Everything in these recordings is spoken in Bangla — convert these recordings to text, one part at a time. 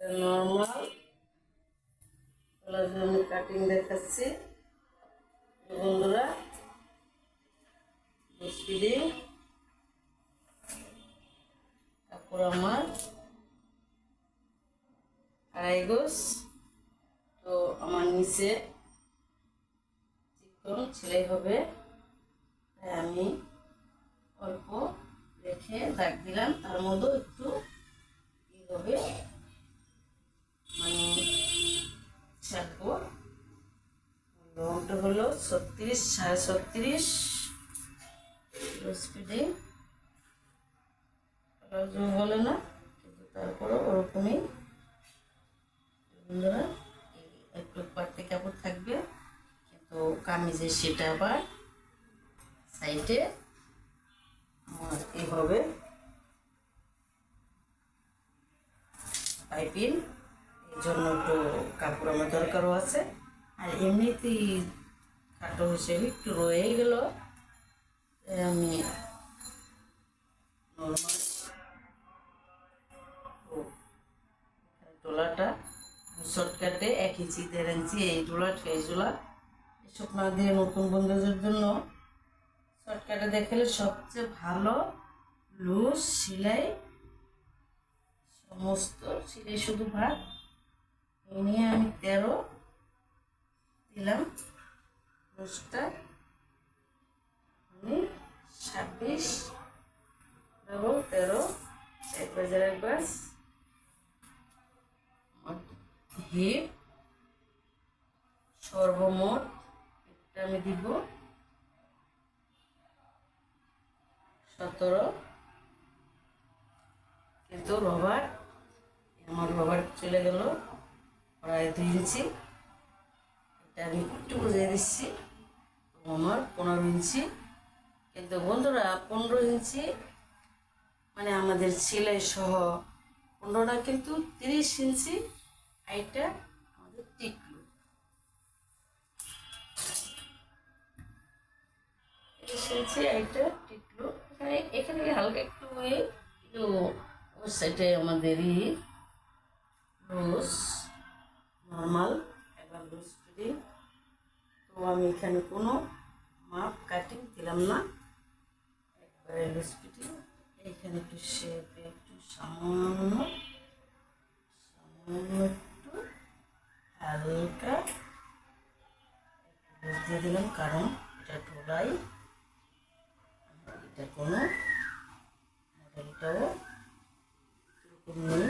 নর্মাল জন্য কাটিং দেখাচ্ছি। বন্ধুরা স্পিডে কাপড় আমার আড়াই গোস। তো আমার নিচে চিকন ছেলে হবে। তাই আমি অল্প রেখে দাগ দিলাম। তার মধ্যেও ছত্রিশ, সাড়ে ছত্রিশ। স্পিডে প্লাজো বলে না, কিন্তু তারপরেও ওরকমই। বন্ধুরা একটু পাট্টি কাপড় থাকবে? কিন্তু কামিজে সেটা আবার সাইডে আমার এইভাবে পাইপিং, এই জন্য একটু কাপড় আমার দরকারও আছে। আর এমনিতেই খাটো হিসেবে একটু রয়ে গেল। আমি নর্মাল শর্টকাটে এক ইঞ্চি, দেড় ইঞ্চি এই টোলা এই জোলা এসব না দিয়ে নতুন বন্ধুদের জন্য শর্টকাটে দেখালে সবচেয়ে ভালো লুজ সেলাই, সমস্ত সেলাই শুধু ভাগ। এই নিয়ে আমি তেরো দিলাম। লুজটা আমি ছাব্বিশ এবং তেরো এক বাজার এক বাস হিপ সর্বমোট এটা আমি দিব সতেরো। কিন্তু রবার আমার রবার চলে গেল প্রায় দুই ইঞ্চি এটা আমি একটু বুঝিয়ে দিচ্ছি। আমার পনেরো ইঞ্চি। কিন্তু বন্ধুরা, পনেরো ইঞ্চি মানে আমাদের সেলাই সহ পনেরোটা কিন্তু তিরিশ ইঞ্চি এইটা আমাদের টিকলো। তিরিশ ইঞ্চি এখানে এখানে হালকা একটু ওর সাইডে নর্মাল তো আমি এখানে কোনো মাপ কাটিং দিলাম না। একবারে লুজ এইখানে একটু শেপে একটু সামান্য সামান্য একটু হালকা দিয়ে দিলাম, কারণ এটা টোলাই এটা কোনো মডেলটাও এরকম নেই।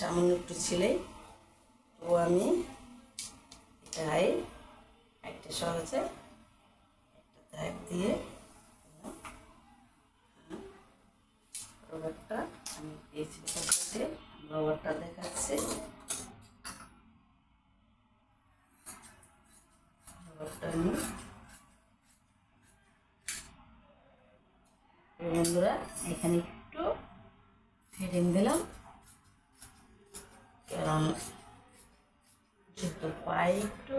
সামান্য একটু ছিলেই তো আমি এটাই একটা সহজে একটা দাগ দিয়ে রবারটা আমি এই ছিলটাতে রবারটা দেখাচ্ছি। রবারটা আমি বন্ধুরা এখানে একটু ফিটিং দিলাম। কারণ যেহেতু পায়ে একটু,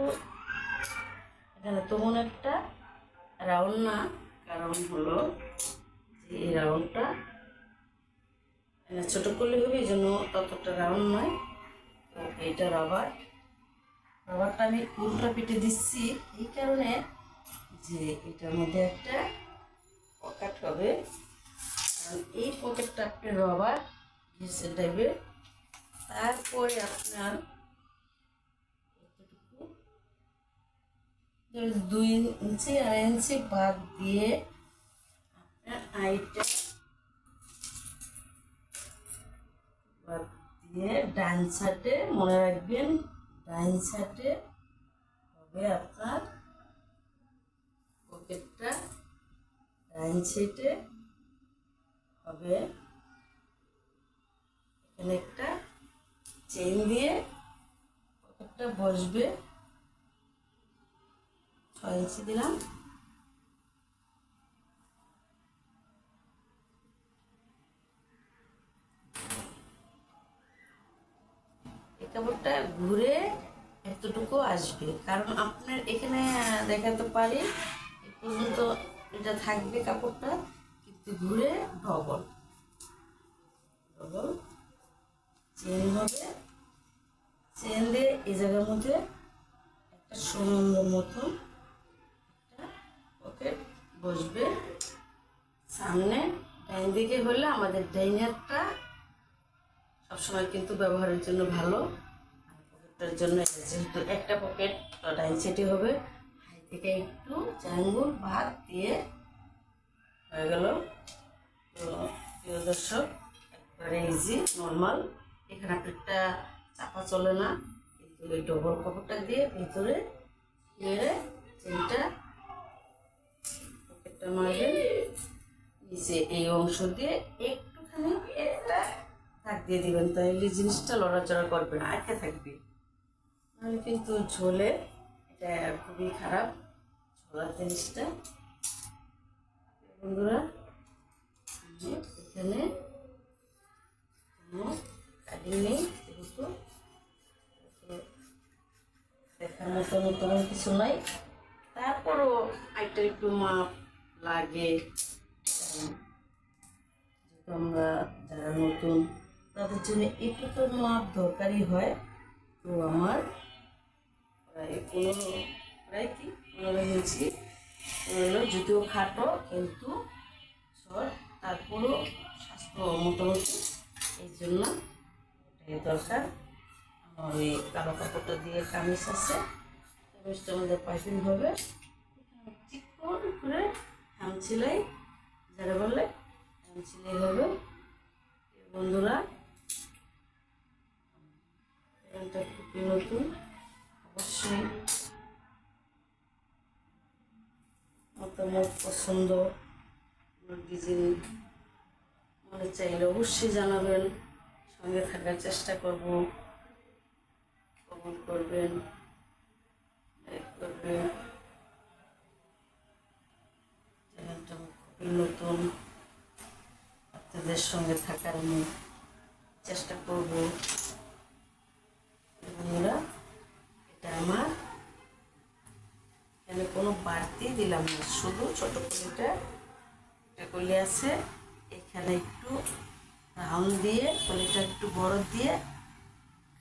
এখানে তেমন একটা রাউন্ড না, কারণ হলো যে এই রাউন্ডটা ছোটো করলে হবে, এই জন্য ততটা রাউন্ড নয়। তো এইটা রাবার রাবারটা আমি উল্টা পিটে দিচ্ছি, এই কারণে যে এটার মধ্যে একটা পকেট হবে। কারণ এই পকেটটা আপনি রবার ঘেসে দেবে তারপরে আপনার দুই ইঞ্চি, আড়াই ইঞ্চি বাদ দিয়ে আপনার আইটা বাদ দিয়ে ডান সাইডে মনে রাখবেন, ডান সাইডে হবে আপনার পকেটটা। ডান সাইডে হবে এখানে একটা চেন দিয়ে পকেটটা বসবে? ছয় ইঞ্চি দিলাম। কাপড়টা ঘুরে এতটুকু আসবে। কারণ আপনার এখানে দেখাতে পারি পর্যন্ত এটা থাকবে কাপড়টা, কিন্তু ঘুরে ডবল। ডবল। চেন হবে চেন দিয়ে এই জায়গার মধ্যে একটা সুন্দর মতন একটা পকেট বসবে। সামনে ডাইন দিকে হলে আমাদের ডাইনারটা সবসময় কিন্তু ব্যবহারের জন্য ভালো। পকেটটার জন্য যেহেতু একটা পকেট ডাইন সেটি হবে। হাই থেকে একটু চাঙ্গুল ভাত দিয়ে হয়ে গেল। তো প্রিয় দর্শক, একবারে ইজি নর্মাল এখানে আপনারটা চাপা চলে না। কিন্তু এই ডবল কাপড়টা দিয়ে ভিতরে মেরে চেনটা পকেটটা মারবেন নিচে এই অংশ দিয়ে একটুখানি একটা দাগ দিয়ে দিবেন। তাহলে জিনিসটা লড়াচড়া করবে না, আটকে থাকবে। নাহলে কিন্তু ঝোলে এটা খুবই খারাপ। ঝোলার জিনিসটা। বন্ধুরা মতো নতুন কিছু নাই। তারপরও একটা একটু মাপ লাগে। আমরা যারা নতুন, তাদের জন্য একটু তো মাপ দরকারই হয়। তো আমার প্রায় পনেরো, প্রায় কি? পনেরো ইঞ্চি হলো যদিও খাটো, কিন্তু শর্ট তারপরও স্বাস্থ্য মোটামুটি, এই জন্য এটাই দরকার। আমার ওই কালো কাপড়টা দিয়ে কামিজ আছে। আমাদের পাইপিং হবে। চিকন করে হাম সেলাই যারা বলে হাম সেলাই হবে। বন্ধুরা খুবই নতুন, অবশ্যই মতামত পছন্দ ডিজাইন মনে চাইলে অবশ্যই জানাবেন। সঙ্গে থাকার চেষ্টা করব কমেন্ট করবেন। সঙ্গে থাকার আমি চেষ্টা করব এটা আমার এখানে কোনো বাড়তি দিলাম না শুধু ছোট কলিটা একটা কলি আছে এখানে একটু রাউন্ড দিয়ে কলিটা একটু বড় দিয়ে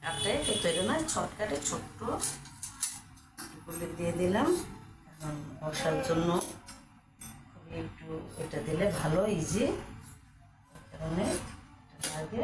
কাটে কিন্তু এটা না ছটকাটে ছোট্ট কলি দিয়ে দিলাম। এখন বসার জন্য একটু এটা দিলে ভালো ইজি কারণে এটা